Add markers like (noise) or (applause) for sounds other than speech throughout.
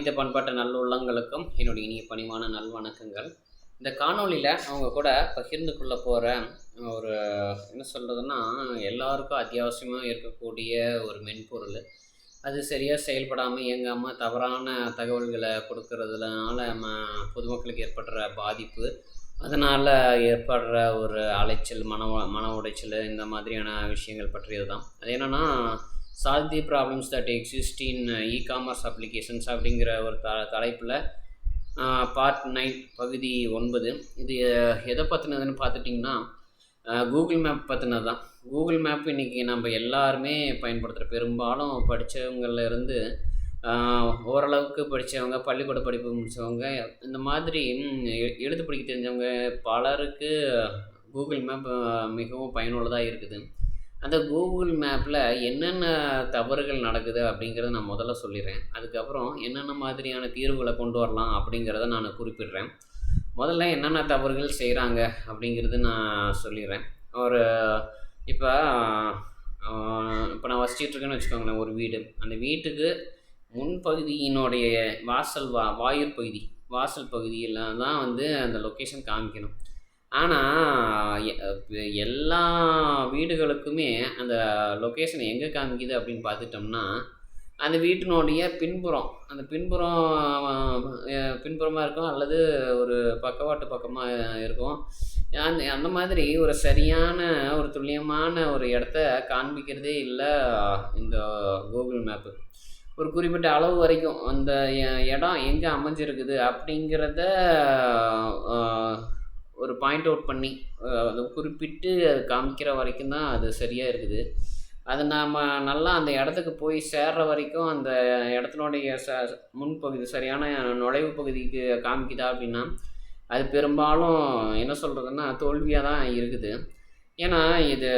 அனைத்து பண்பாட்டு நல்லுள்ளங்களுக்கும் என்னுடைய இனிய பணிவான நல்வணக்கங்கள் இந்த காணொளியில் அவங்க கூட பகிர்ந்து கொள்ள போகிற ஒரு என்ன சொல்கிறதுன்னா எல்லாருக்கும் அத்தியாவசியமாக இருக்கக்கூடிய ஒரு மென்பொருள். அது சரியாக செயல்படாமல் இயங்காமல் தவறான தகவல்களை கொடுக்கறதுனால ம பொதுமக்களுக்கு ஏற்படுற பாதிப்பு. அதனால் ஏற்படுற ஒரு அலைச்சல் மன மன உடைச்சல் இந்த மாதிரியான விஷயங்கள் பற்றியது தான் அது என்னென்னா solve the problems that exist in e commerce applications அப்படிங்கிற ஒரு த தலைப்பில் பார்ட் நைன் பகுதி ஒன்பது. இது எதை பற்றினதுன்னு பார்த்துட்டிங்கன்னா கூகுள் மேப் பற்றினது தான் கூகுள் மேப் இன்றைக்கி நம்ம எல்லாருமே பயன்படுத்துகிற பெரும்பாலும் படித்தவங்கள்லேருந்து ஓரளவுக்கு படித்தவங்க பள்ளிக்கூட படிப்பு முடித்தவங்க இந்த மாதிரி எ- எழுத்து படிக்க தெரிஞ்சவங்க பலருக்கு கூகுள் மேப் மிகவும் பயனுள்ளதாக இருக்குது. அந்த கூகுள் மேப்பில் என்னென்ன தவறுகள் நடக்குது அப்படிங்கிறத நான் முதல்ல சொல்லிடுறேன். அதுக்கப்புறம் என்னென்ன மாதிரியான தீர்வுகளை கொண்டு வரலாம் அப்படிங்கிறத நான் குறிப்பிடுறேன். முதல்ல என்னென்ன தவறுகள் செய்கிறாங்க அப்படிங்கிறது நான் சொல்லிடுறேன். ஒரு இப்போ இப்போ நான் வசிச்சிட்ருக்கேன்னு வச்சுக்கோங்களேன் ஒரு வீடு. அந்த வீட்டுக்கு முன்பகுதியினுடைய வாசல் வா வாயிற் பகுதி வாசல் பகுதியில் தான் வந்து அந்த லொக்கேஷன் காமிக்கணும். ஆனால் எல்லா வீடுகளுக்குமே அந்த லொக்கேஷன் எங்கே காமிக்குது அப்படின்னு பார்த்துட்டோம்னா அந்த வீட்டினுடைய பின்புறம் அந்த பின்புறம் பின்புறமாக இருக்கும் அல்லது ஒரு பக்கவாட்டு பக்கமாக இருக்கும். அந்த அந்த மாதிரி ஒரு சரியான ஒரு துல்லியமான ஒரு இடத்த காண்பிக்கிறதே இல்லை இந்த கூகுள் மேப்பு ஒரு குறிப்பிட்ட அளவு வரைக்கும் அந்த இடம் எங்கே அமைஞ்சிருக்குது அப்படிங்கிறத ஒரு பாயிண்ட் அவுட் பண்ணி அதை குறிப்பிட்டு அது காமிக்கிற வரைக்கும் தான் அது சரியாக இருக்குது. அது நாம் நல்லா அந்த இடத்துக்கு போய் சேர்ற வரைக்கும் அந்த இடத்தினுடைய ச முன்பகுதி சரியான நுழைவு பகுதிக்கு காமிக்குதா அப்படின்னா அது பெரும்பாலும் என்ன சொல்கிறதுன்னா தோல்வியாக தான் இருக்குது. ஏன்னா இது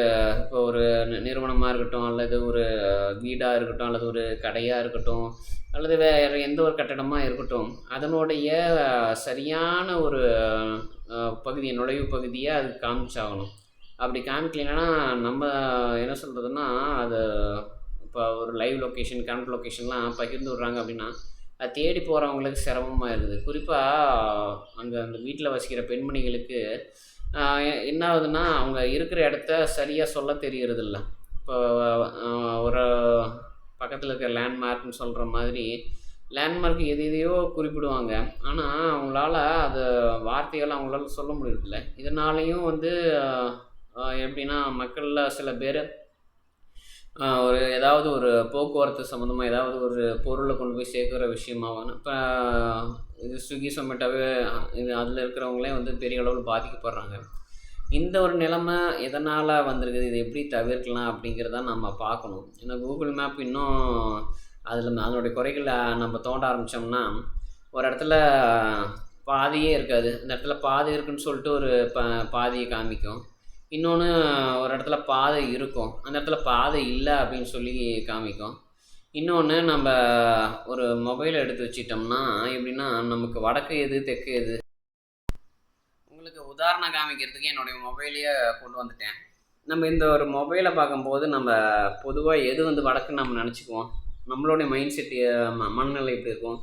இப்போ ஒரு நிறுவனமாக இருக்கட்டும் அல்லது ஒரு வீடாக இருக்கட்டும் அல்லது ஒரு கடையாக இருக்கட்டும் அல்லது வேறு எந்த ஒரு கட்டடமாக இருக்கட்டும் அதனுடைய சரியான ஒரு பகுதியை பகுதி நுழைவு பகுதியை அது காமிச்சாகணும். அப்படி காமிக்கலைன்னா நம்ம என்ன சொல்கிறதுன்னா அது இப்போ ஒரு லைவ் லொக்கேஷன் கரண்ட் லொக்கேஷன்லாம் பகிர்ந்து விட்றாங்க அப்படின்னா அது தேடி போகிறவங்களுக்கு சிரமமாக இருக்குது. குறிப்பாக அங்கே அந்த வீட்டில் வசிக்கிற பெண்மணிகளுக்கு என்ன ஆகுதுன்னா அவங்க இருக்கிற இடத்த சரியாக சொல்ல தெரியறதில்ல. இப்போ ஒரு பக்கத்தில் இருக்கிற லேண்ட்மார்க்னு சொல்கிற மாதிரி லேண்ட்மார்க் எது எதையோ குறிப்பிடுவாங்க. ஆனால் அவங்களால அதை வார்த்தைகள் அவங்களால சொல்ல முடியறதில்ல. இதனாலேயும் வந்து எப்படின்னா மக்களில் சில பேர் ஒரு ஏதாவது ஒரு போக்குவரத்து சம்மந்தமாக ஏதாவது ஒரு பொருளை கொண்டு போய் சேர்க்குற விஷயமாகும் இப்போ இது ஸ்விக்கி சொமேட்டோவே இது அதில் இருக்கிறவங்களே வந்து பெரிய அளவில் பாதிக்கப்படுறாங்க. இந்த ஒரு நிலைமை எதனால் வந்திருக்குது? இது எப்படி தவிர்க்கலாம் அப்படிங்கிறத நம்ம பார்க்கணும். ஏன்னா கூகுள் மேப் இன்னும் அதில் அதனுடைய குறைகளை நம்ம தோண்ட ஆரம்பித்தோம்னா ஒரு இடத்துல பாதியே இருக்காது. அந்த இடத்துல பாதி இருக்குன்னு சொல்லிட்டு ஒரு ப பாதியை காமிக்கும். இன்னொன்று ஒரு இடத்துல பாதை இருக்கும். அந்த இடத்துல பாதை இல்லை அப்படின்னு சொல்லி காமிக்கும். இன்னொன்று நம்ம ஒரு மொபைல் எடுத்து வச்சிட்டோம்னா எப்படின்னா நமக்கு வடக்கு எது தெற்கு எது? உங்களுக்கு உதாரணம் காமிக்கிறதுக்கு என்னுடைய மொபைலையே கொண்டு வந்துட்டேன். நம்ம இந்த ஒரு மொபைலை பார்க்கும்போது நம்ம பொதுவாக எது வந்து வடக்குன்னு நம்ம நினச்சிக்குவோம்? நம்மளுடைய மைண்ட் செட் மனநிலை எப்படி இருக்கும்?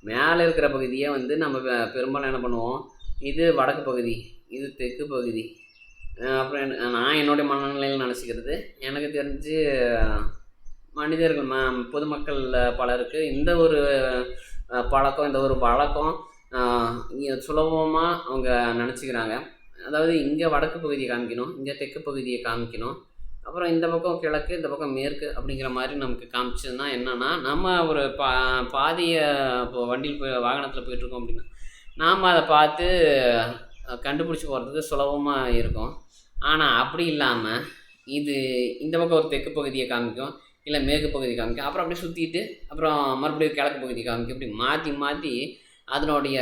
மேலே இருக்கிற பகுதியை வந்து நம்ம பெ- பெரும்பாலும் என்ன பண்ணுவோம்? இது வடக்கு பகுதி இது தெற்கு பகுதி. அப்புறம் என்ன- நான் என்னுடைய மனநிலையில் நினச்சிக்கிறது எனக்கு தெரிஞ்சு மனிதர்கள் ம பொதுமக்கள் பலருக்கு இந்த ஒரு பழக்கம் இந்த ஒரு வழக்கம் சுலபமாக அவங்க நினச்சிக்கிறாங்க. அதாவது இங்கே வடக்கு பகுதியை காமிக்கணும் இங்கே தெற்கு பகுதியை காமிக்கணும். அப்புறம் இந்த பக்கம் கிழக்கு இந்த பக்கம் மேற்கு அப்படிங்கிற மாதிரி நமக்கு காமிச்சதுன்னா என்னென்னா நம்ம ஒரு பா பாதியை இப்போ வண்டியில் போய் வாகனத்தில் போயிட்டுருக்கோம் அப்படின்னா நாம் அதை பார்த்து கண்டுபிடிச்சி போகிறதுக்கு சுலபமாக இருக்கும். ஆனால் அப்படி இல்லாமல் இது இந்த பக்கம் ஒரு தெற்கு பகுதியை காமிக்கும் இல்லை மேற்கு பகுதி காமிக்கும் அப்புறம் அப்படியே சுற்றிட்டு அப்புறம் மறுபடியும் கிழக்கு பகுதி காமிக்கும் இப்படி மாற்றி மாற்றி அதனுடைய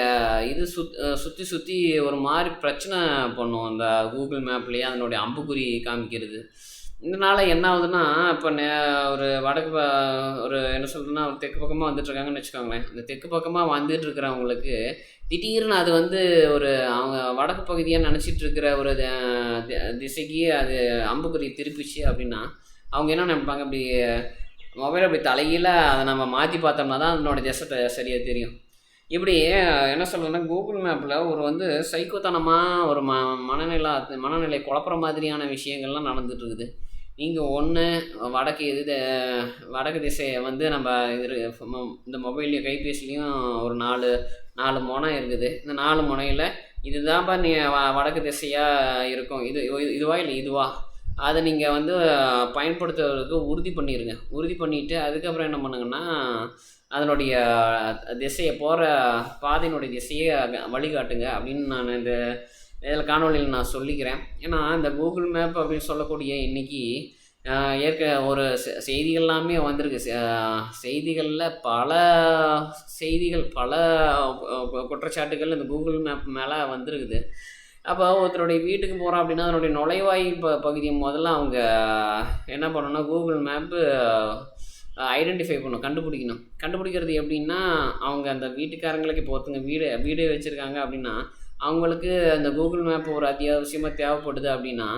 இது சுத் சுற்றி சுற்றி ஒரு மாதிரி பிரச்சனை பண்ணும். அந்த கூகுள் மேப்லேயே அதனுடைய அம்புக்குறி காமிக்கிறது. இதனால் என்ன ஆகுதுன்னா இப்போ நே ஒரு வடக்கு ப- ஒரு என்ன சொல்கிறதுன்னா ஒரு தெற்கு பக்கமாக வந்துட்டுருக்காங்கன்னு வச்சுக்கோங்களேன். அந்த தெற்கு பக்கமாக வந்துட்டு இருக்கிறவங்களுக்கு திடீர்னு அது வந்து ஒரு அவங்க வடக்கு பகுதியாக நினச்சிட்டு இருக்கிற ஒரு திசைக்கு அது அம்புக்குறி திருப்பிச்சு அப்படின்னா அவங்க என்ன நினைப்பாங்க? அப்படி மொபைல் அப்படி தலையில் அதை நம்ம மாற்றி பார்த்தோம்னா தான் அதனோட திசை சரியாக தெரியும். இப்படி என்ன சொல்கிறேன்னா கூகுள் மேப்பில் ஒரு வந்து சைக்கோத்தனமாக ஒரு ம மனநிலை மனநிலை குழப்புற மாதிரியான விஷயங்கள்லாம் நடந்துட்டு இருக்குது நீங்கள் ஒன்று வடக்கு இது வடக்கு திசையை வந்து நம்ம இது மொ- இந்த மொபைல்லையும் கைபேசிலையும் ஒரு நாலு நாலு முனை இருக்குது. இந்த நாலு முனையில் இதுதான்ப்பா நீ வடக்கு திசையாக இருக்கும். இது இதுவா இல்லை இதுவா? அதை நீங்கள் வந்து பயன்படுத்துவதற்கு உறுதி பண்ணிடுங்க உறுதி பண்ணிவிட்டு அதுக்கப்புறம் என்ன பண்ணுங்கன்னா அதனுடைய திசையை போகிற பாதையினுடைய திசையை வழிகாட்டுங்க அப்படின்னு நான் இந்த இதில் காணொலியில் நான் சொல்லிக்கிறேன். ஏன்னா இந்த கூகுள் மேப் அப்படின்னு சொல்லக்கூடிய இன்னைக்கு ஏற்க ஒரு செ- செய்திகள் எல்லாமே வந்திருக்கு. செய்திகளில் பல செய்திகள் பல குற்றச்சாட்டுகள் இந்த கூகுள் மேப் மேலே வந்திருக்குது. அப்போ ஒருத்தருடைய வீட்டுக்கு போகிறோம் அப்படின்னா அதனுடைய நுழைவாயு ப பகுதியை முதல்ல அவங்க என்ன பண்ணணும்னா கூகுள் மேப்பு ஐடென்டிஃபை பண்ணணும் கண்டுபிடிக்கணும். கண்டுபிடிக்கிறது எப்படின்னா அவங்க அந்த வீட்டுக்காரங்களுக்கு இப்போ ஒருத்தங்க வீடு வீடு வச்சுருக்காங்க அப்படின்னா அவங்களுக்கு அந்த கூகுள் மேப் ஒரு அத்தியாவசியமாக தேவைப்படுது அப்படின்னா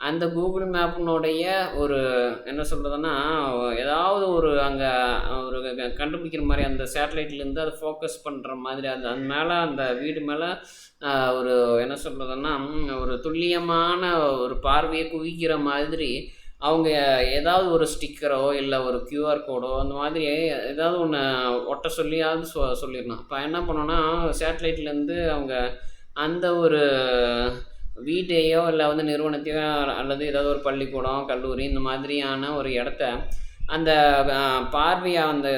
அந்த கூகுள் மேப்பினுடைய ஒரு என்ன சொல்கிறதுன்னா ஏதாவது ஒரு அங்கே ஒரு க- கண்டுபிடிக்கிற மாதிரி அந்த சேட்டலைட்லேருந்து அதை ஃபோக்கஸ் பண்ணுற மாதிரி அந்த அந்த மேலே அந்த வீடு மேலே ஒரு என்ன சொல்கிறதுன்னா ஒரு துல்லியமான ஒரு பார்வையை குவிக்கிற மாதிரி அவங்க ஏதாவது ஒரு ஸ்டிக்கரோ இல்லை ஒரு கியூஆர் கோடோ அந்த மாதிரி ஏதாவது ஒன்று ஒட்ட சொல்லியாவது சொ சொல்லிடணும். இப்போ என்ன பண்ணோன்னா சேட்டலைட்லேருந்து அவங்க அந்த ஒரு வீட்டையோ இல்லை வந்து நிறுவனத்தையோ அல்லது ஏதாவது ஒரு பள்ளிக்கூடம் கல்லூரி இந்த மாதிரியான ஒரு இடத்த அந்த பார்வையை அந்த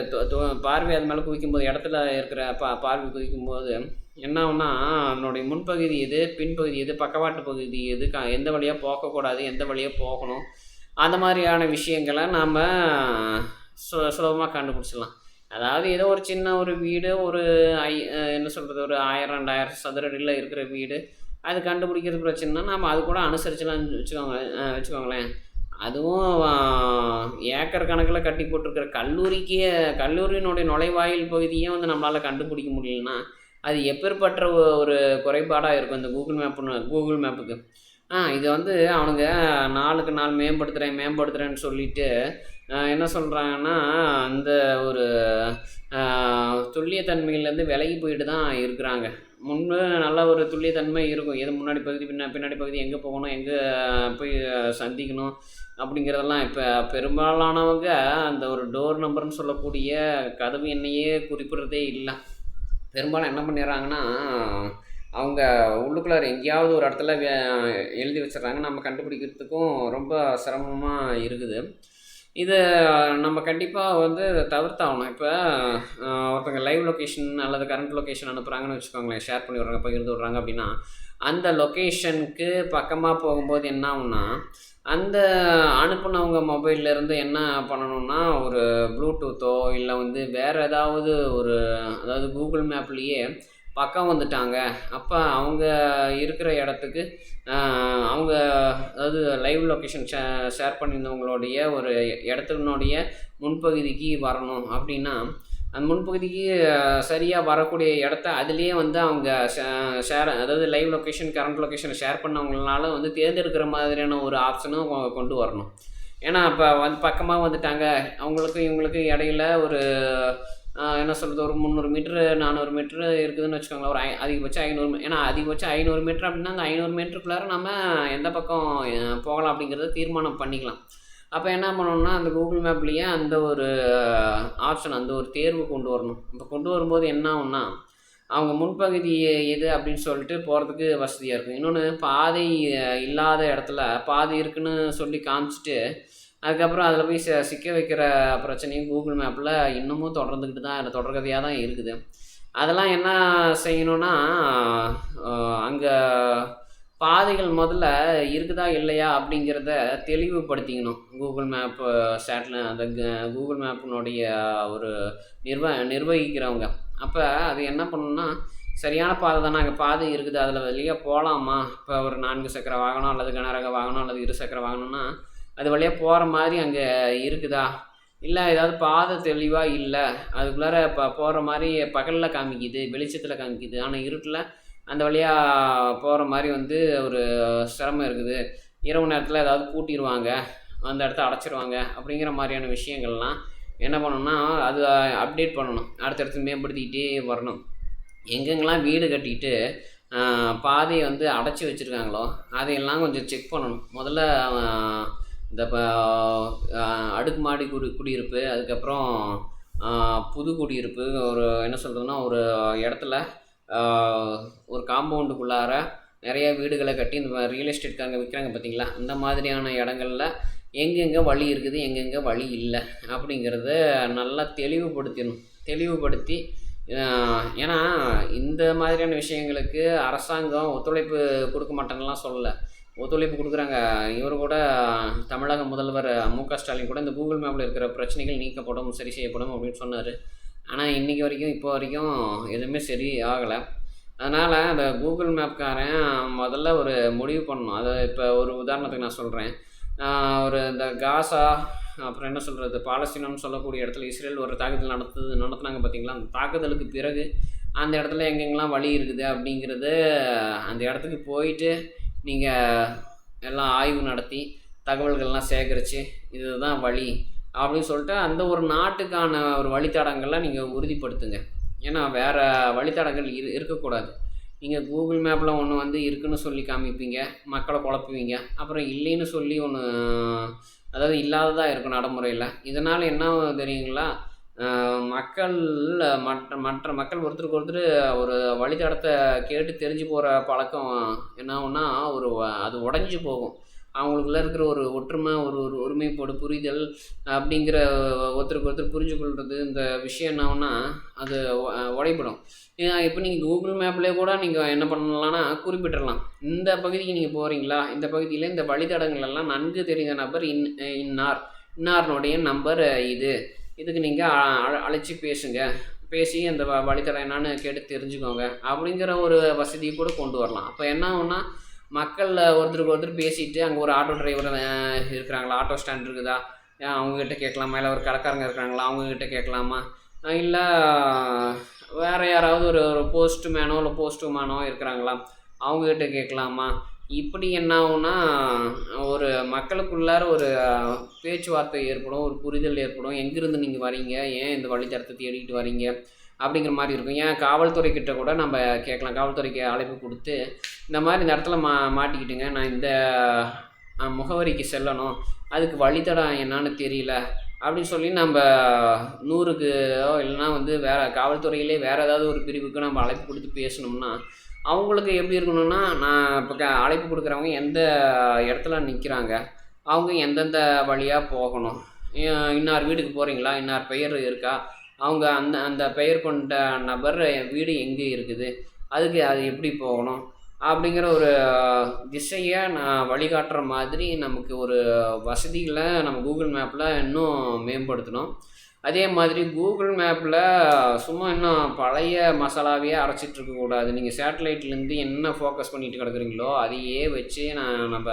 பார்வை அது மேலே குவிக்கும்போது இடத்துல இருக்கிற பா பார்வை குவிக்கும்போது என்ன ஆகும்னா அதனுடைய முன்பகுதி எது பின்பகுதி எது பக்கவாட்டு பகுதி எது க எந்த வழியாக போகக்கூடாது எந்த வழியாக போகணும் அந்த மாதிரியான விஷயங்களை நாம் சு சுலபமாக கண்டுபிடிச்சிடலாம். அதாவது ஏதோ ஒரு சின்ன ஒரு வீடு ஒரு ஐ என்ன சொல்கிறது ஒரு ஆயிரம் ரெண்டாயிரம் சதுரடியில் இருக்கிற வீடு. அது கண்டுபிடிக்கிறது பிரச்சனைனா நம்ம அது கூட அனுசரிச்சலாம்னு வச்சுக்கோங்க வச்சுக்கோங்களேன். அதுவும் ஏக்கர் கணக்கில் கட்டி போட்டிருக்கிற கல்லூரிக்கு கல்லூரியினுடைய நுழைவாயில் பகுதியே வந்து நம்மளால் கண்டுபிடிக்க முடியலன்னா அது எப்பேற்பட்ட ஒரு குறைபாடாக இருக்கும் இந்த கூகுள் மேப்புன்னு கூகுள் மேப்புக்கு ஆ இதை வந்து அவனுங்க நாளுக்கு நாள் மேம்படுத்துகிறேன் மேம்படுத்துகிறேன்னு சொல்லிட்டு என்ன சொல்கிறாங்கன்னா அந்த ஒரு துல்லியத்தன்மையிலேருந்து விலகி போயிட்டு தான் இருக்கிறாங்க. முன்பு நல்ல ஒரு துல்லியத்தன்மை இருக்கும். எது முன்னாடி பகுதி பின்னா பின்னாடி பகுதி எங்கே போகணும் எங்கே போய் சந்திக்கணும் அப்படிங்கிறதெல்லாம் இப்போ பெரும்பாலானவங்க அந்த ஒரு டோர் நம்பர்னு சொல்லக்கூடிய கதவு எண்ணையே குறிப்பிடுறதே இல்லை. பெரும்பாலும் என்ன பண்ணிடுறாங்கன்னா அவங்க உள்ளுக்குள்ளார எங்கேயாவது ஒரு இடத்துல வே- எழுதி வச்சிடுறாங்க. நம்ம கண்டுபிடிக்கிறதுக்கும் ரொம்ப சிரமமாக இருக்குது. இதை நம்ம கண்டிப்பாக வந்து தவிர்த்தாகணும். இப்போ ஒருத்தங்க லைவ் லொக்கேஷன் அல்லது கரண்ட் லொக்கேஷன் அனுப்புகிறாங்கன்னு வச்சுக்கோங்களேன். ஷேர் பண்ணி விட்றாங்க பகிர்ந்து விட்றாங்க அப்படின்னா அந்த லொக்கேஷனுக்கு பக்கமாக போகும்போது என்ன ஆகும்னா அந்த அனுப்புனவங்க மொபைல்லேருந்து என்ன பண்ணணும்னா ஒரு ப்ளூடூத்தோ இல்லை வந்து வேறு ஏதாவது ஒரு அதாவது கூகுள் மேப்லேயே பக்கம் வந்துட்டாங்க. அப்போ அவங்க இருக்கிற இடத்துக்கு அவங்க அதாவது லைவ் லொக்கேஷன் ஷே ஷேர் பண்ணியிருந்தவங்களுடைய ஒரு இடத்தினுடைய முன்பகுதிக்கு வரணும் அப்படின்னா அந்த முன்பகுதிக்கு சரியாக வரக்கூடிய இடத்த அதுலேயே வந்து அவங்க ஷேர் அதாவது live location current location share பண்ணவங்களால வந்து தேர்ந்தெடுக்கிற மாதிரியான ஒரு ஆப்ஷனும் கொண்டு வரணும். ஏன்னா இப்போ வந்து பக்கமாக வந்துட்டாங்க. அவங்களுக்கும் இவங்களுக்கும் இடையில ஒரு என்ன சொல்கிறது ஒரு முந்நூறு மீட்ரு நானூறு மீட்ரு இருக்குதுன்னு வச்சுக்கோங்களேன். ஒரு ஐ அதிகபட்சம் ஐநூறு ஏன்னா அதிகபட்சம் ஐநூறு மீட்ரு அப்படின்னா அந்த ஐநூறு மீட்டருக்குள்ளார நம்ம எந்த பக்கம் போகலாம் அப்படிங்கிறத தீர்மானம் பண்ணிக்கலாம். அப்போ என்ன பண்ணணும்னா அந்த கூகுள் மேப்லேயே அந்த ஒரு ஆப்ஷன் அந்த ஒரு தேர்வு கொண்டு வரணும். இப்போ கொண்டு வரும்போது என்ன ஆகும்னா அவங்க முன்பகுதி எது அப்படின்னு சொல்லிட்டு போகிறதுக்கு வசதியாக இருக்கும். இன்னொன்று பாதை இல்லாத இடத்துல பாதை இருக்குன்னு சொல்லி காமிச்சிட்டு அதுக்கப்புறம் அதில் போய் ச சிக்க வைக்கிற பிரச்சனையும் கூகுள் மேப்பில் இன்னமும் தொடர்ந்துக்கிட்டு தான் தொடர்கதையாக தான் இருக்குது. அதெல்லாம் என்ன செய்யணும்னா அங்கே பாதைகள் முதல்ல இருக்குதா இல்லையா அப்படிங்கிறத தெளிவுபடுத்திக்கணும். கூகுள் மேப்பு சேட்டில் அந்த க- கூகுள் மேப்பினுடைய ஒரு நிர்வ நிர்வகிக்கிறவங்க. அப்போ அது என்ன பண்ணணும்னா சரியான பாதை தானே அங்கே பாதை இருக்குது அதில் வெளியே போகலாமா இப்போ ஒரு நான்கு சக்கர வாகனம் அல்லது கனரக வாகனம் அல்லது இரு சக்கர வாகனம்னா அது வழியாக போகிற மாதிரி அங்கே இருக்குதா? இல்லை ஏதாவது பாதை தெளிவாக இல்லை? அதுக்குள்ளார இப்போ போகிற மாதிரி பகலில் காமிக்குது வெளிச்சத்தில் காமிக்குது. ஆனால் இருட்டில் அந்த வழியாக போகிற மாதிரி வந்து ஒரு சிரமம் இருக்குது. இரவு நேரத்தில் ஏதாவது பூட்டிடுவாங்க அந்த இடத்த அடைச்சிருவாங்க அப்படிங்கிற மாதிரியான விஷயங்கள்லாம் என்ன பண்ணணும்னா அது அப்டேட் பண்ணணும். அடுத்தடுத்து மேம்படுத்திக்கிட்டே வரணும். எங்கெங்கெல்லாம் வீடு கட்டிட்டு பாதையை வந்து அடைச்சி வச்சுருக்காங்களோ அதையெல்லாம் கொஞ்சம் செக் பண்ணணும். முதல்ல இந்த இப்போ அடுக்குமாடி குடி குடியிருப்பு அதுக்கப்புறம் புது குடியிருப்பு ஒரு என்ன சொல்கிறதுனா ஒரு இடத்துல ஒரு காம்பவுண்டுக்குள்ளார நிறைய வீடுகளை கட்டி இந்த ரியல் எஸ்டேட்காரங்க விற்கிறாங்க பார்த்தீங்களா? அந்த மாதிரியான இடங்கள்ல எங்கெங்கே வழி இருக்குது எங்கெங்கே வழி இல்லை அப்படிங்கிறத நல்லா தெளிவுபடுத்திடணும். தெளிவுபடுத்தி ஏன்னா இந்த மாதிரியான விஷயங்களுக்கு அரசாங்கம் ஒத்துழைப்பு கொடுக்க மாட்டேன்னுலாம் சொல்லலை. ஒத்துழைப்பு கொடுக்குறாங்க. இவர் கூட தமிழக முதல்வர் மு க ஸ்டாலின் கூட இந்த கூகுள் மேப்பில் இருக்கிற பிரச்சனைகள் நீக்கப்படும் சரி செய்யப்படும் அப்படின்னு சொன்னார். ஆனால் இன்றைக்கி வரைக்கும் இப்போ வரைக்கும் எதுவுமே சரி ஆகலை அதனால் அந்த கூகுள் மேப்காரன் முதல்ல ஒரு முடிவு பண்ணணும். அதை இப்போ ஒரு உதாரணத்துக்கு நான் சொல்கிறேன் ஒரு இந்த காசா அப்புறம் என்ன சொல்கிறது பாலஸ்தீனம்னு சொல்லக்கூடிய இடத்துல இஸ்ரேல் ஒரு தாக்குதல் நடத்துது நடத்துனாங்க பார்த்தீங்களா அந்த தாக்குதலுக்கு பிறகு அந்த இடத்துல எங்கெங்கெல்லாம் வழி இருக்குது அப்படிங்கிறது அந்த இடத்துக்கு போயிட்டு நீங்கள் எல்லாம் ஆய்வு நடத்தி தகவல்கள்லாம் சேகரித்து இதுதான் வழி அப்படின்னு சொல்லிட்டு அந்த ஒரு நாட்டுக்கான ஒரு வழித்தடங்களை நீங்கள் உறுதிப்படுத்துங்க. ஏன்னா வேறு வழித்தடங்கள் இரு இருக்கக்கூடாது. நீங்கள் கூகுள் மேப்பில் ஒன்று வந்து இருக்குன்னு சொல்லி காமிப்பீங்க மக்களை குழப்புவீங்க அப்புறம் இல்லைன்னு சொல்லி ஒன்று அதாவது இல்லாததாக இருக்கும் நடைமுறையில். இதனால் என்ன தெரியுங்களா? மக்கள் மற்ற மற்ற மக்கள் ஒருத்தருக்கு ஒருத்தர் ஒரு வழித்தடத்தை கேட்டு தெரிஞ்சு போகிற பழக்கம் என்ன ஆகும்னா ஒரு அது உடஞ்சி போகும். அவங்களுக்குள்ள இருக்கிற ஒரு ஒற்றுமை ஒரு ஒரு ஒருமைப்பாடு புரிதல் அப்படிங்கிற ஒருத்தருக்கு ஒருத்தர் புரிஞ்சு கொள்வது இந்த விஷயம் என்ன ஆகும்னா அது உ- உடைபடும். இப்போ நீங்கள் கூகுள் மேப்லேயே கூட நீங்கள் என்ன பண்ணலாம்னா குறிப்பிட்டுறலாம். இந்த பகுதிக்கு நீங்கள் போகிறீங்களா இந்த பகுதியில் இந்த வழித்தடங்கள் எல்லாம் நன்கு தெரிந்த நபர் இன் இன்னார். இன்னார்னுடைய நம்பர் இது. இதுக்கு நீங்கள் அழைச்சி பேசுங்க. பேசி அந்த வ- வழித்தடம் என்னன்னு கேட்டு தெரிஞ்சுக்கோங்க. அப்படிங்கிற ஒரு வசதியை கூட கொண்டு வரலாம். அப்போ என்ன ஆகும்னா மக்கள் ஒருத்தருக்கு ஒருத்தர் பேசிட்டு அங்கே ஒரு ஆட்டோ டிரைவர் இருக்கிறாங்களா? ஆட்டோ ஸ்டாண்ட் இருக்குதா? ஏன் அவங்கக்கிட்ட கேட்கலாமா? இல்லை ஒரு கடைக்காரங்க இருக்கிறாங்களா? அவங்கக்கிட்ட கேட்கலாமா? இல்லை வேறு யாராவது ஒரு ஒரு போஸ்ட் மேனோ இல்லை போஸ்ட் மேனோ இருக்கிறாங்களா? அவங்கக்கிட்ட கேட்கலாமா? இப்படி என்ன ஆகும்னா ஒரு மக்களுக்குள்ளார ஒரு பேச்சுவார்த்தை ஏற்படும் ஒரு புரிதல் ஏற்படும். எங்கேருந்து நீங்கள் வரீங்க? ஏன் இந்த வழித்தடத்தை தேடிக்கிட்டு வரீங்க? அப்படிங்கிற மாதிரி இருக்கும். ஏன் காவல்துறை கிட்ட கூட நம்ம கேட்கலாம். காவல்துறைக்கு அழைப்பு கொடுத்து இந்த மாதிரி இந்த இடத்துல மா மாட்டிக்கிட்டுங்க. நான் இந்த முகவரிக்கு செல்லணும். அதுக்கு வழித்தடம் என்னன்னு தெரியல. அப்படின்னு சொல்லி நம்ம நூறுக்கு இல்லைன்னா வந்து வேறு காவல்துறையிலே வேறு ஏதாவது ஒரு பிரிவுக்கு நம்ம அழைப்பு கொடுத்து பேசணும்னா அவங்களுக்கு எப்படி இருக்கணும்னா நான் இப்போ க அழைப்பு கொடுக்குறவங்க எந்த இடத்துல நிற்கிறாங்க அவங்க எந்தெந்த வழியாக போகணும் இன்னார் வீட்டுக்கு போகிறீங்களா இன்னார் பெயர் இருக்கா அவங்க அந்த அந்த பெயர் கொண்ட நபர் வீடு எங்கே இருக்குது அதுக்கு அது எப்படி போகணும் அப்படிங்கிற ஒரு திசையை நான் வழிகாட்டுற மாதிரி நமக்கு ஒரு வசதிகளை நம்ம கூகுள் மேப்பில் இன்னும் மேம்படுத்தணும். அதே மாதிரி கூகுள் மேப்பில் சும்மா இன்னும் பழைய மசாலாவையே அரைச்சிட்டு இருக்கக்கூடாது நீங்கள் சேட்டலைட்லேருந்து என்ன ஃபோக்கஸ் பண்ணிட்டு கிடக்குறீங்களோ அதையே வச்சு நான் நம்ம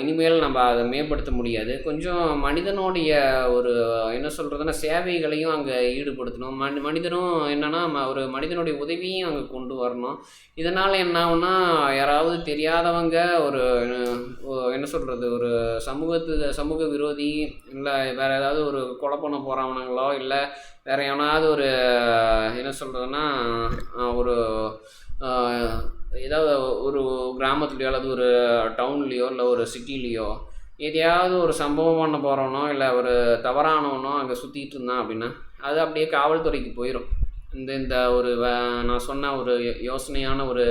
இனிமேல் நம்ம அதை மேம்படுத்த முடியாது. கொஞ்சம் மனிதனுடைய ஒரு என்ன சொல்கிறதுன்னா சேவைகளையும் அங்கே ஈடுபடுத்தணும். மனி மனிதனும் என்னென்னா ஒரு மனிதனுடைய உதவியும் அங்கே கொண்டு வரணும். இதனால் என்ன ஆகுனா யாராவது தெரியாதவங்க ஒரு என்ன சொல்கிறது ஒரு சமூகத்து சமூக விரோதி இல்லை வேறு ஏதாவது ஒரு கொலை பண்ண போகிறவனுங்களோ இல்லை வேறு எவனாவது ஒரு என்ன சொல்கிறதுன்னா ஒரு ஏதாவது ஒரு கிராமத்துலேயோ அல்லது ஒரு டவுன்லேயோ இல்லை ஒரு சிட்டிலேயோ எதையாவது ஒரு சம்பவம் பண்ண போகிறவனோ இல்லை ஒரு தவறானவனோ அங்கே சுற்றிட்டு இருந்தான் அப்படின்னா அது அப்படியே காவல்துறைக்கு போயிடும் இந்த இந்த ஒரு நான் சொன்ன ஒரு யோசனையான ஒரு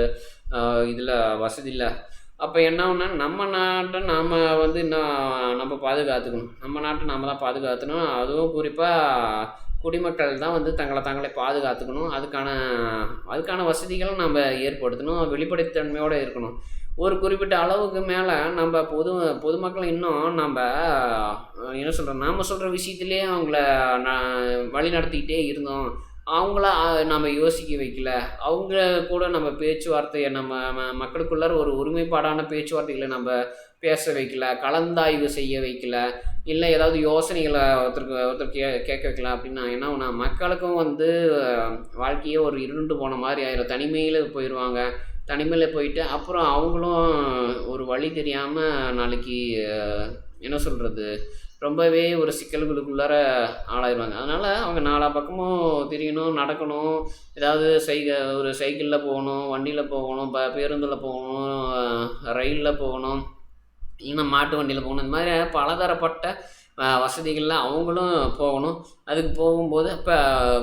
இதில் வசதி இல்லை அப்போ என்ன ஆகும்னா நம்ம நாட்டை நாம் வந்து இன்னும் நம்ம பாதுகாத்துக்கணும். நம்ம நாட்டை நாம் தான் பாதுகாத்துக்கணும். அதுவும் குறிப்பாக குடிமக்கள் தான் வந்து தங்களை தாங்களே பாதுகாத்துக்கணும். அதுக்கான அதுக்கான வசதிகளும் நம்ம ஏற்படுத்தணும். வெளிப்படைத்தன்மையோடு இருக்கணும். ஒரு குறிப்பிட்ட அளவுக்கு மேலே நம்ம பொது பொதுமக்கள் இன்னும் நம்ம என்ன சொல்கிறோம் நாம் சொல்கிற விஷயத்துலேயே அவங்கள ந வழி நடத்திக்கிட்டே இருந்தோம். அவங்கள நம்ம யோசிக்க வைக்கல. அவங்க கூட நம்ம பேச்சுவார்த்தையை நம்ம மக்களுக்குள்ளார ஒரு ஒருமைப்பாடான பேச்சுவார்த்தைகளை நம்ம பேச வைக்கல கலந்தாய்வு செய்ய வைக்கல இல்லை ஏதாவது யோசனைகளை ஒருத்தருக்கு ஒருத்தர் கே கேட்க வைக்கல அப்படின்னா என்ன ஆகும்னா மக்களுக்கும் வந்து வாழ்க்கையே ஒரு இருண்டு போன மாதிரி ஆயிரும். தனிமையில் போயிடுவாங்க தனிமையில் போயிட்டு அப்புறம் அவங்களும் ஒரு வழி தெரியாமல் நாளைக்கு என்ன சொல்கிறது ரொம்பவே ஒரு சிக்கல்களுக்குள்ளார ஆளாயிருவாங்க. அதனால் அவங்க நாலா பக்கமும் திரியணும் நடக்கணும். ஏதாவது சைக ஒரு சைக்கிளில் போகணும் வண்டியில் போகணும் ப பேருந்தில் போகணும் ரயிலில் போகணும் இல்லைன்னா மாட்டு வண்டியில் போகணும் இந்த மாதிரி பலதரப்பட்ட வசதிகள்லாம் அவங்களும் போகணும். அதுக்கு போகும்போது இப்போ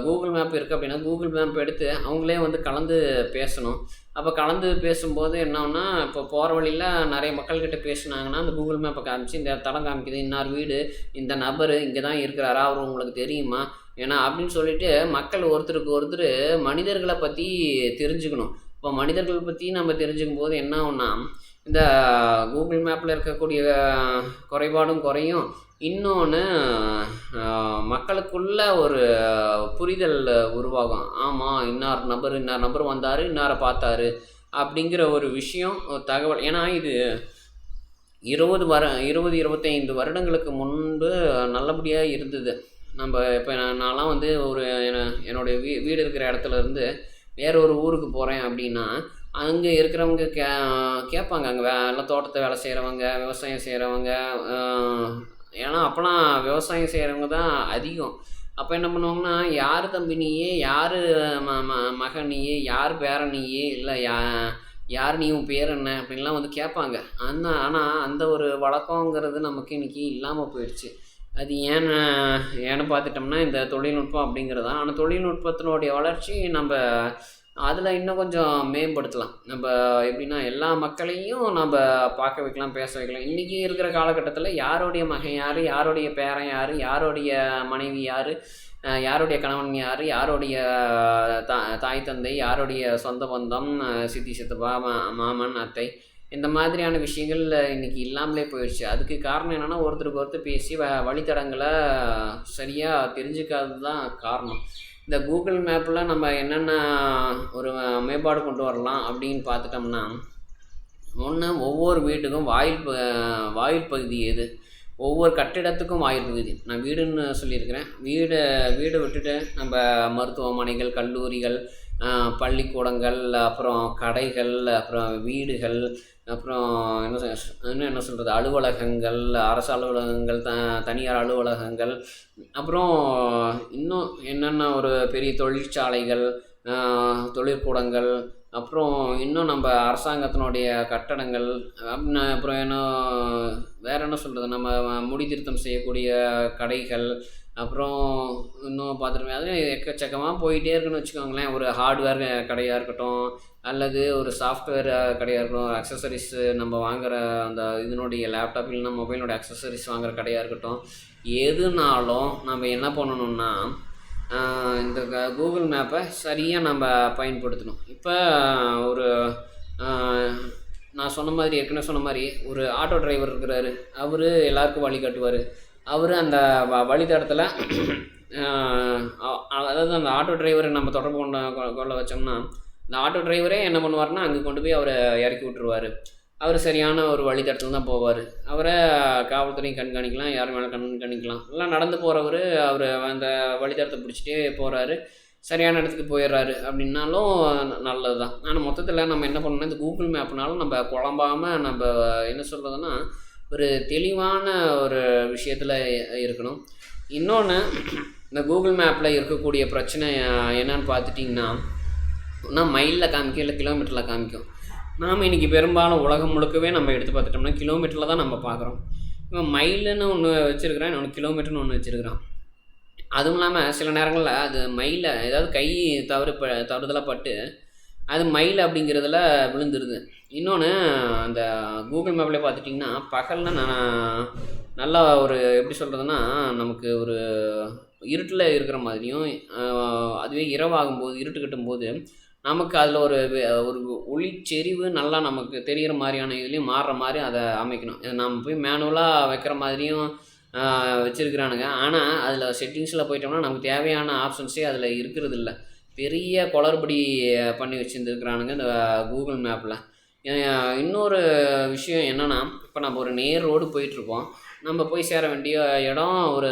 கூகுள் மேப் இருக்குது அப்படின்னா கூகுள் மேப் எடுத்து அவங்களே வந்து கலந்து பேசணும். அப்போ கலந்து பேசும்போது என்னன்னா இப்போ போகிற வழியில் நிறைய மக்கள்கிட்ட பேசுனாங்கன்னா அந்த கூகுள் மேப்பை காமிச்சு இந்த தடம் காமிக்குது இன்னார் வீடு இந்த நபர் இங்கே தான் இருக்கிறாரா அவர் உங்களுக்கு தெரியுமா? ஏன்னா அப்படின்னு சொல்லிட்டு மக்கள் ஒருத்தருக்கு ஒருத்தர் மனிதர்களை பற்றி தெரிஞ்சுக்கணும். இப்போ மனிதர்கள் பற்றி நம்ம தெரிஞ்சுக்கும் போது என்ன ஆகும்னா இந்த கூகுள் மேப்பில் இருக்கக்கூடிய குறைபாடும் குறையும். இன்னொன்று மக்களுக்குள்ள ஒரு புரிதல் உருவாகும். ஆமாம் இன்னார் நபர் இன்னார் நபர் வந்தார் இன்னாரை பார்த்தாரு அப்படிங்கிற ஒரு விஷயம் ஒரு தகவல். ஏன்னா இது இருபது வர இருபது இருபத்தைந்து வருடங்களுக்கு முன்பு நல்லபடியாக இருந்தது. நம்ம இப்போ நான் நான்லாம் வந்து ஒரு என- என்னுடைய வீ வீடு இருக்கிற இடத்துல இருந்து வேற ஒரு ஊருக்கு போகிறேன் அப்படின்னா அங்கே இருக்கிறவங்க கே கேட்பாங்க. அங்கே வேலை எல்லாம் தோட்டத்தை வேலை செய்கிறவங்க விவசாயம் செய்கிறவங்க ஏன்னா அப்போலாம் விவசாயம் செய்கிறவங்க தான் அதிகம். அப்போ என்ன பண்ணுவாங்கன்னா யார் தம்பினியே யார் ம ம மகனியே யார் பேரனியே நீயே இல்லை யா யார் நீ உன் பேர் என்ன அப்படின்லாம் வந்து கேட்பாங்க. அந்த ஆனால் அந்த ஒரு வழக்கங்கிறது நமக்கு இன்றைக்கி இல்லாமல் போயிடுச்சு. அது ஏன் ஏன்னு பார்த்துட்டோம்னா இந்த தொழில்நுட்பம் அப்படிங்கிறது தான். ஆனால் தொழில்நுட்பத்தினுடைய வளர்ச்சி நம்ம அதில் இன்னும் கொஞ்சம் மேம்படுத்தலாம். நம்ம எப்படின்னா எல்லா மக்களையும் நம்ம பார்க்க வைக்கலாம் பேச வைக்கலாம். இன்றைக்கி இருக்கிற காலகட்டத்தில் யாருடைய மகன் யார் யாருடைய பேரன் யார் யாருடைய மனைவி யார் யாருடைய கணவன் யார் யாருடைய தா தாய் தந்தை யாருடைய சொந்த பந்தம் சித்தி சித்தப்பா மா மாமன் அத்தை இந்த மாதிரியான விஷயங்கள் இன்றைக்கி இல்லாமலே போயிடுச்சு. அதுக்கு காரணம் என்னென்னா ஒருத்தருக்கு ஒருத்தர் பேசி வ வழித்தடங்களை சரியாக தெரிஞ்சுக்காதது தான் காரணம். இந்த கூகுள் மேப்பில் நம்ம என்னென்ன ஒரு மேம்பாடு கொண்டு வரலாம் அப்படின்னு பார்த்துட்டோம்னா ஒன்று ஒவ்வொரு வீட்டுக்கும் வாயில் ப வாயில் பகுதி எது? ஒவ்வொரு கட்டிடத்துக்கும் வாயில் பகுதி. நான் வீடுன்னு சொல்லியிருக்கிறேன். வீடு வீடை விட்டுட்டு நம்ம மருத்துவமனைகள் கல்லூரிகள் பள்ளிக்கூடங்கள் அப்புறம் கடைகள் அப்புறம் வீடுகள் அப்புறம் என்ன இன்னும் என்ன சொல்கிறது அலுவலகங்கள் அரசு அலுவலகங்கள் த தனியார் அலுவலகங்கள் அப்புறம் இன்னும் என்னென்ன ஒரு பெரிய தொழிற்சாலைகள் தொழிற்கூடங்கள் அப்புறம் இன்னும் நம்ம அரசாங்கத்தினுடைய கட்டடங்கள் அப்படின்னு அப்புறம் என்ன வேற என்ன சொல்கிறது நம்ம முடி திருத்தம் செய்யக்கூடிய கடைகள் அப்புறம் இன்னும் பார்த்துருப்பேன் அது எக்கச்சக்கமாக போயிட்டே இருக்குன்னு வச்சுக்கோங்களேன். ஒரு ஹார்ட்வேர் கடையாக இருக்கட்டும் அல்லது ஒரு சாஃப்ட்வேர் கடையாக இருக்கட்டும் அக்சசரிஸ் நம்ம வாங்குற அந்த இதனுடைய லேப்டாப் இல்லைன்னா மொபைலோட அக்சசரிஸ் வாங்குற கடையாக இருக்கட்டும் எதுனாலும் நம்ம என்ன பண்ணணும்னா இந்த கூகுள் மேப்பை சரியாக நம்ம பயன்படுத்தணும். இப்போ ஒரு நான் சொன்ன மாதிரி ஏற்கனவே சொன்ன மாதிரி ஒரு ஆட்டோ டிரைவர் இருக்கிறாரு. அவர் எல்லாருக்கும் வழி காட்டுவார். அவர் அந்த வ வழித்தடத்தில் (clears throat) அதாவது அந்த ஆட்டோ டிரைவரை நம்ம தொடர்பு கொண்ட கொள்ள வச்சோம்னா இந்த ஆட்டோ டிரைவரே என்ன பண்ணுவார்னா அங்கே கொண்டு போய் அவரை இறக்கி விட்டுருவார். அவர் சரியான ஒரு வழித்தடத்தில் தான் போவார். அவரை காவல்துறையும் கண்காணிக்கலாம் யார் மேலே கண்காணிக்கலாம். எல்லாம் நடந்து போகிறவர் அவர் அந்த வழித்தடத்தை பிடிச்சிட்டே போகிறாரு சரியான இடத்துக்கு போயிடுறாரு. அப்படின்னாலும் ந- நல்லது தான் ஆனால் மொத்தத்தில் நம்ம என்ன பண்ணணும் இந்த கூகுள் மேப்னாலும் நம்ம குழம்பாமல் நம்ம என்ன சொல்கிறதுன்னா ஒரு தெளிவான ஒரு விஷயத்தில் இருக்கணும். இன்னொன்று இந்த கூகுள் மேப்பில் இருக்கக்கூடிய பிரச்சனை என்னன்னு பார்த்துட்டிங்கன்னா ஒன்றா மைலில் காமிக்கும் இல்லை கிலோமீட்டரில் காமிக்கும். நாம் இன்றைக்கி பெரும்பாலும் உலகம் முழுக்கவே நம்ம எடுத்து பார்த்துட்டோம்னா கிலோமீட்டரில் தான் நம்ம பார்க்குறோம். இப்போ மைலுன்னு ஒன்று வச்சுருக்கிறேன் இன்னொன்று கிலோமீட்டர்னு ஒன்று வச்சுருக்கிறான் அதுவும் இல்லாமல் சில நேரங்களில் அது மயிலை ஏதாவது கை தவறு ப தவறுதலாக பட்டு அது மயில் அப்படிங்கிறதுல விழுந்துருது. இன்னொன்று அந்த கூகுள் மேப்லேயே பார்த்துட்டிங்கன்னா பகலில் நான் நல்லா ஒரு எப்படி சொல்கிறதுன்னா நமக்கு ஒரு இருட்டில் இருக்கிற மாதிரியும் அதுவே இரவாகும்போது இருட்டு கட்டும்போது நமக்கு அதில் ஒரு ஒரு ஒரு ஒளிச்செறிவு நல்லா நமக்கு தெரிகிற மாதிரியான இதுலேயும் மாறுற மாதிரி அதை அமைக்கணும். இதை நம்ம போய் மேனுவலாக வைக்கிற மாதிரியும் வச்சுருக்கிறானுங்க. ஆனால் அதில் செட்டிங்ஸில் போயிட்டோம்னா நமக்கு தேவையான ஆப்ஷன்ஸே அதில் இருக்கிறதில்ல. பெரிய குளறுபடி பண்ணி வச்சுருந்துருக்குறானுங்க இந்த கூகுள் மேப்பில் இன்னொரு விஷயம் என்னென்னா இப்போ நம்ம ஒரு நேர் ரோடு போயிட்டுருப்போம் நம்ம போய் சேர வேண்டிய இடம் ஒரு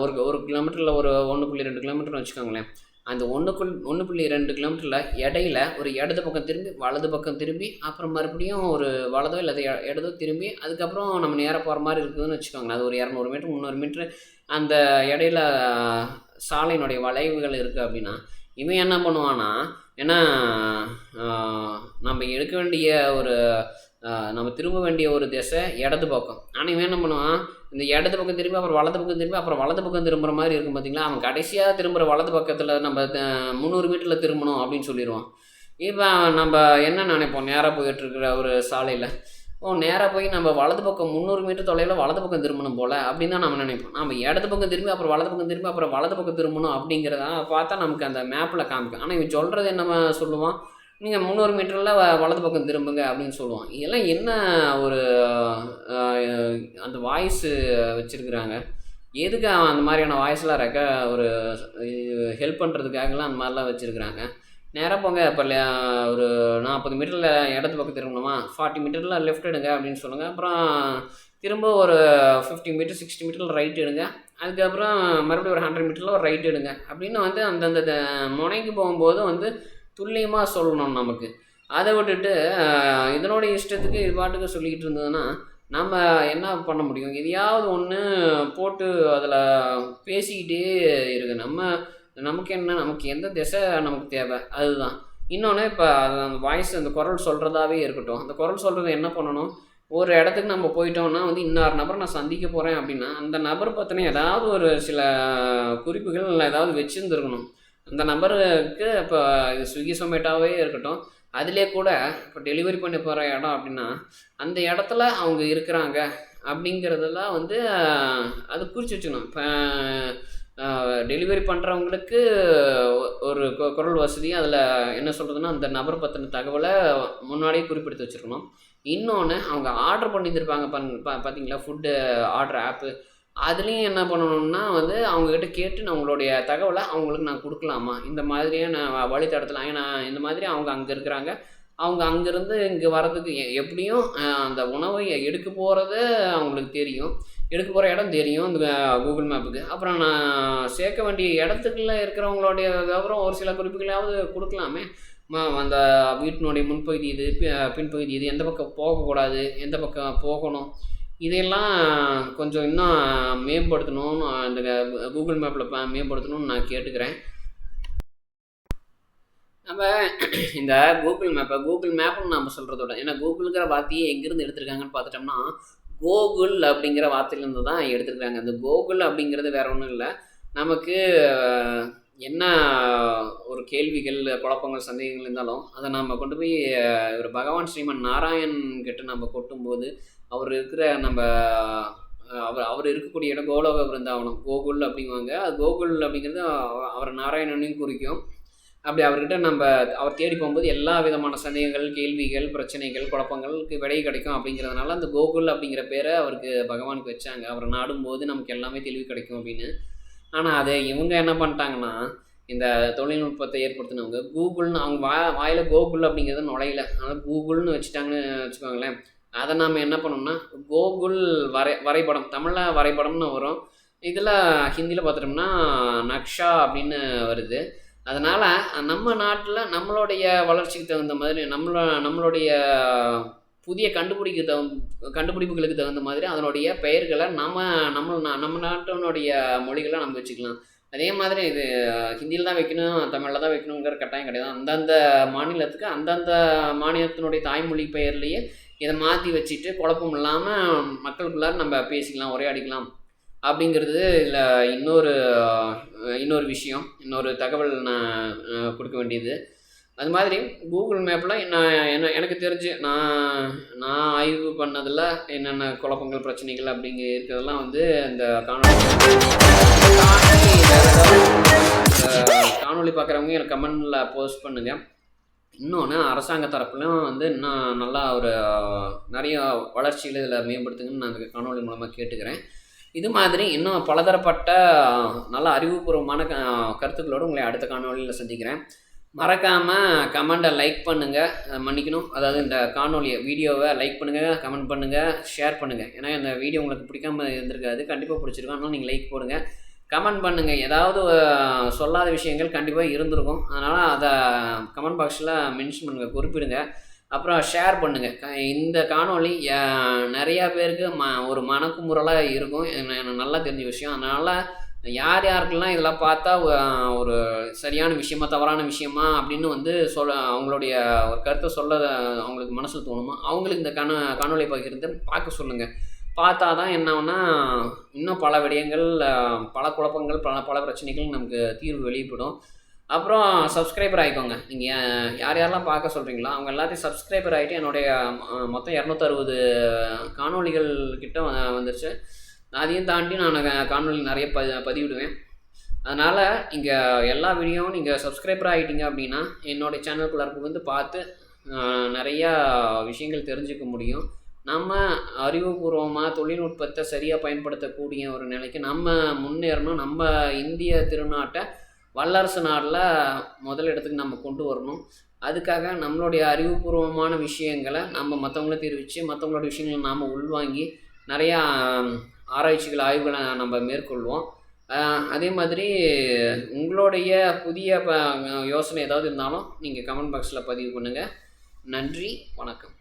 ஒரு ஒரு கிலோமீட்டரில் ஒரு ஒன்று புள்ளி ரெண்டு கிலோமீட்டர்னு வச்சுக்கோங்களேன். அந்த ஒன்றுக்குள் ஒன்று புள்ளி ரெண்டு கிலோமீட்டரில் இடையில ஒரு இடது பக்கம் திரும்பி வலது பக்கம் திரும்பி அப்புறம் மறுபடியும் ஒரு வலதோ இல்லை இடதோ திரும்பி அதுக்கப்புறம் நம்ம நேராக போகிற மாதிரி இருக்குதுன்னு வச்சுக்கோங்களேன். அது ஒரு இரநூறு மீட்ரு முந்நூறு மீட்ரு அந்த இடையில சாலையினுடைய வளைவுகள் இருக்குது அப்படின்னா இவன் என்ன பண்ணுவான்னா ஏன்னா நம்ம எடுக்க வேண்டிய ஒரு நம்ம திரும்ப வேண்டிய ஒரு திசை இடது பக்கம். ஆனால் இவன் என்ன பண்ணுவான்? இந்த இடது பக்கம் திரும்பி அப்புறம் வலது பக்கம் திரும்பி அப்புறம் வலது பக்கம் திரும்புகிற மாதிரி இருக்கும் பார்த்தீங்களா அவன் கடைசியாக திரும்புகிற வலது பக்கத்தில் நம்ம முந்நூறு மீட்டரில் திரும்பணும் அப்படின்னு சொல்லிடுவான் இப்போ நம்ம என்ன நினைப்போம்? நேராக போயிட்டுருக்குற ஒரு சாலையில். ஓ நேராக போய் நம்ம வலது பக்கம் முந்நூறு மீட்டர் தொலைவில் வலது பக்கம் திரும்பணும் போல் அப்படின்னு தான் நம்ம நினைப்போம். நம்ம இடது பக்கம் திரும்பி அப்புறம் வலது பக்கம் திரும்பி அப்புறம் வலது பக்கம் திரும்பணும் அப்படிங்கிறத பார்த்தா நமக்கு அந்த மேப்பில் காமிக்கும். ஆனால் இவன் சொல்கிறது என்ன சொல்லுவான்? நீங்கள் முந்நூறு மீட்டரில் வ வலது பக்கம் திரும்புங்க அப்படின்னு சொல்லுவான் இதெல்லாம் என்ன ஒரு அந்த வாய்ஸு வச்சுருக்குறாங்க? எதுக்கு அவன் அந்த மாதிரியான வாய்ஸ்லாம் ரெக்க ஒரு ஹெல்ப் பண்ணுறதுக்காகலாம் அந்த மாதிரிலாம் வச்சுருக்குறாங்க? நேராக போங்க இப்போ ஒரு நாற்பது மீட்டரில் இடது பக்கம் திரும்பணுமா? ஃபார்ட்டி மீட்டரில் லெஃப்ட் எடுங்க அப்படின்னு சொல்லுங்கள் அப்புறம் திரும்ப ஒரு ஃபிஃப்டி மீட்டர் சிக்ஸ்டி மீட்டரில் ரைட் எடுங்க. அதுக்கப்புறம் மறுபடியும் ஒரு ஹண்ட்ரட் மீட்டரில் ஒரு ரைட் எடுங்க. அப்படின்னு வந்து அந்தந்த த- முனைக்கு போகும்போது வந்து துல்லியமாக சொல்லணும் நமக்கு. அதை விட்டுட்டு இதனோட இஷ்டத்துக்கு இது பாட்டுக்கு சொல்லிக்கிட்டு இருந்ததுன்னா நம்ம என்ன பண்ண முடியும்? எதையாவது ஒன்று போட்டு அதில் பேசிக்கிட்டே இருக்கு. நம்ம நமக்கு என்ன நமக்கு எந்த திசை நமக்கு தேவை? அதுதான். இன்னொன்று இப்போ அந்த வாய்ஸ் அந்த குரல் சொல்கிறதாவே இருக்கட்டும். அந்த குரல் சொல்கிறது என்ன பண்ணணும்? ஒரு இடத்துக்கு நம்ம போயிட்டோம்னா வந்து இன்னொரு நபரை நான் சந்திக்க போகிறேன் அப்படின்னா அந்த நபர் பற்றின ஏதாவது ஒரு சில குறிப்புகள் ஏதாவது வச்சுருந்துருக்கணும். அந்த நபருக்கு இப்போ இது ஸ்விக்கி சொமேட்டோவே இருக்கட்டும். அதிலே கூட இப்போ டெலிவரி பண்ண போகிற இடம் அப்படின்னா அந்த இடத்துல அவங்க இருக்கிறாங்க அப்படிங்கிறதெல்லாம் வந்து அது குறித்து வச்சுக்கணும். இப்போ டெலிவரி பண்ணுறவங்களுக்கு ஒரு குரல் வசதி அதில் என்ன சொல்கிறதுன்னா அந்த நபர் பற்றின தகவலை முன்னாடியே குறிப்பிடுத்து வச்சுருக்கணும். இன்னொன்று அவங்க ஆர்டர் பண்ணியிருப்பாங்க பண் பா பார்த்தீங்களா ஃபுட்டு ஆர்டர் ஆப்பு அதுலேயும் என்ன பண்ணணும்னா வந்து அவங்கக்கிட்ட கேட்டு நான் உங்களுடைய தகவலை அவங்களுக்கு நான் கொடுக்கலாமா? இந்த மாதிரியான வ- வழித்தடத்தில் ஏன்னா இந்த மாதிரி அவங்க அங்கே இருக்கிறாங்க. அவங்க அங்கேருந்து இங்கே வர்றதுக்கு எப்படியும் அந்த உணவை எடுக்க போகிறது அவங்களுக்கு தெரியும். எடுக்க போகிற இடம் தெரியும் இந்த கூகுள் மேப்புக்கு அப்புறம் நான் சேர்க்க வேண்டிய இடத்துக்குள்ள இருக்கிறவங்களுடைய விவரம் ஒரு சில குறிப்புகளாவது கொடுக்கலாமே. அந்த வீட்டினுடைய முன்பகுதி இது பி- பின்பகுதி இது எந்த பக்கம் போகக்கூடாது எந்த பக்கம் போகணும் இதையெல்லாம் கொஞ்சம் இன்னும் மேம்படுத்தணும்னு அந்த க- கூகுள் மேப்பில் மேம்படுத்தணும்னு நான் கேட்டுக்கிறேன். நம்ம இந்த கூகுள் மேப்பை கூகுள் மேப்னு நம்ம சொல்கிறதோட ஏன்னா கூகுளுங்கிற வார்த்தையை எங்கேருந்து எடுத்திருக்காங்கன்னு பார்த்துட்டோம்னா கோகுல் அப்படிங்கிற வார்த்தையிலேருந்து தான் எடுத்துருக்காங்க அந்த கோகுல் அப்படிங்கிறது வேற ஒன்றும் இல்லை. நமக்கு என்ன ஒரு கேள்விகள் குழப்பங்கள் சந்தேகங்கள் இருந்தாலும் அதை நம்ம கொண்டு போய் ஒரு பகவான் ஸ்ரீமன் நாராயண் கிட்ட நம்ம கொட்டும்போது அவர் இருக்கிற நம்ம அவர் அவர் இருக்கக்கூடிய இடம் கோலோக பிருந்தாவனம் கோகுல் அப்படிங்குவாங்க. அது கோகுல் அப்படிங்கிறது அவர் நாராயணனையும் குறிக்கும். அப்படி அவர்கிட்ட நம்ம அவர் தேடி போகும்போது எல்லா விதமான சந்தேகங்கள் கேள்விகள் பிரச்சனைகள் குழப்பங்களுக்கு விடை கிடைக்கும் அப்படிங்கிறதுனால அந்த கோகுல் அப்படிங்கிற பேரை அவருக்கு பகவானுக்கு வச்சாங்க. அவரை நாடும்போது நமக்கு எல்லாமே தெளிவு கிடைக்கும் அப்படின்னு. ஆனால் அதை இவங்க என்ன பண்ணிட்டாங்கன்னா இந்த தொழில்நுட்பத்தை ஏற்படுத்தினவங்க கூகுள்னு அவங்க வா வாயில் கோகுல் அப்படிங்கிறது நுழையில. அதனால் கூகுள்னு வச்சுட்டாங்கன்னு வச்சுக்கோங்களேன். அதை நாம் என்ன பண்ணோம்னா கோகுல் வரை வரைபடம் தமிழில் வரைபடம்னு வரும். இதில் ஹிந்தியில் பார்த்துட்டோம்னா நக்ஷா அப்படின்னு வருது. அதனால் நம்ம நாட்டில் நம்மளுடைய வளர்ச்சிக்கு தகுந்த மாதிரி நம்மள நம்மளுடைய புதிய கண்டுபிடிக்க தகுந்த கண்டுபிடிப்புகளுக்கு தகுந்த மாதிரி அதனுடைய பெயர்களை நம்ம நம்ம நம்ம நாட்டினுடைய மொழிகளை நம்ம வச்சுக்கலாம். அதே மாதிரி இது ஹிந்தியில் தான் வைக்கணும் தமிழில் தான் வைக்கணுங்கிற கட்டாயம் கிடையாது. அந்தந்த மாநிலத்துக்கு அந்தந்த மாநிலத்தினுடைய தாய்மொழி பெயர்லேயே இதை மாற்றி வச்சுட்டு குழப்பம் இல்லாமல் மக்களுக்குள்ளார நம்ம பேசிக்கலாம் உரையாடிக்கலாம் அப்படிங்கிறது இதில் இன்னொரு இன்னொரு விஷயம் இன்னொரு தகவல் நான் கொடுக்க வேண்டியது. அது மாதிரி கூகுள் மேப்பில் நான் என்ன எனக்கு தெரிஞ்சு நான் நான் ஆய்வு பண்ணதில் என்னென்ன குழப்பங்கள் பிரச்சனைகள் அப்படிங்க இருக்கிறதெல்லாம் வந்து அந்த காணொலி காணொலி காணொளி பார்க்குறவங்க எனக்கு கமெண்டில் போஸ்ட் பண்ணுங்கள் இன்னொன்று அரசாங்க தரப்புலையும் வந்து இன்னும் நல்லா ஒரு நிறைய வளர்ச்சிகள் இதில் மேம்படுத்துங்கன்னு நான் இந்த காணொளி மூலமாக கேட்டுக்கிறேன். இது மாதிரி இன்னும் பலதரப்பட்ட நல்ல அறிவுபூர்வமான க கருத்துக்களோடு உங்களை அடுத்த காணொளியில் சந்திக்கிறேன். மறக்காமல் கமெண்ட்டை லைக் பண்ணுங்கள் மன்னிக்கணும். அதாவது இந்த காணொலியை வீடியோவை லைக் பண்ணுங்கள் கமெண்ட் பண்ணுங்கள் ஷேர் பண்ணுங்கள் ஏன்னா இந்த வீடியோ உங்களுக்கு பிடிக்காம இருந்திருக்காது. கண்டிப்பாக பிடிச்சிருக்கும். அதனால் நீங்கள் லைக் போடுங்கள் கமெண்ட் பண்ணுங்கள் ஏதாவது சொல்லாத விஷயங்கள் கண்டிப்பாக இருந்திருக்கும். அதனால் அதை கமெண்ட் பாக்ஸில் மென்ஷன் பண்ணுங்கள் குறிப்பிடுங்க. அப்புறம் ஷேர் பண்ணுங்கள் இந்த காணொலி நிறையா பேருக்கு ம ஒரு மனக்குமுறலாக இருக்கும். எனக்கு நல்லா தெரிஞ்ச விஷயம். அதனால் யார் யாருக்கெல்லாம் இதெல்லாம் பார்த்தா ஒரு சரியான விஷயமா தவறான விஷயமா அப்படின்னு வந்து சொல்ல அவங்களுடைய ஒரு கருத்தை சொல்ல அவங்களுக்கு மனசில் தோணுமா அவங்களுக்கு இந்த கண காணொலி பகிர்ந்து பார்க்க சொல்லுங்கள் பார்த்தா தான் என்னன்னா இன்னும் பல விடயங்கள் பல குழப்பங்கள் பல பல பிரச்சனைகள் நமக்கு தீர்வு வெளியிடும். அப்புறம் சப்ஸ்கிரைபர் ஆகிக்கோங்க நீங்கள் யார் யாரெல்லாம் பார்க்க சொல்கிறீங்களோ அவங்க எல்லாத்தையும் சப்ஸ்கிரைபர் ஆகிட்டு என்னுடைய மொத்தம் இரநூத்தறுபது காணொளிகள் கிட்ட வந்துருச்சு. அதையும் தாண்டி நான் காணொலி நிறைய ப பதிவிடுவேன். அதனால் இங்கே எல்லா வீடியோவும் நீங்கள் சப்ஸ்கிரைபர் ஆகிட்டீங்க அப்படின்னா என்னோடய சேனலுக்குள்ளார வந்து பார்த்து நிறையா விஷயங்கள் தெரிஞ்சுக்க முடியும். நம்ம அறிவுபூர்வமாக தொழில்நுட்பத்தை சரியாக பயன்படுத்தக்கூடிய ஒரு நிலைக்கு நம்ம முன்னேறணும். நம்ம இந்திய திருநாட்டை வல்லரசு நாடில் முதல் இடத்துக்கு நம்ம கொண்டு வரணும். அதுக்காக நம்மளுடைய அறிவுபூர்வமான விஷயங்களை நம்ம மற்றவங்கள தெரிவித்து மற்றவங்களோட விஷயங்களை நாம் உள்வாங்கி நிறையா ஆராய்ச்சிகள் ஆய்வுகளை நம்ம மேற்கொள்வோம். அதே மாதிரி உங்களுடைய புதிய ப யோசனை ஏதாவது இருந்தாலும் நீங்கள் கமெண்ட் பாக்ஸில் பதிவு பண்ணுங்கள் நன்றி வணக்கம்.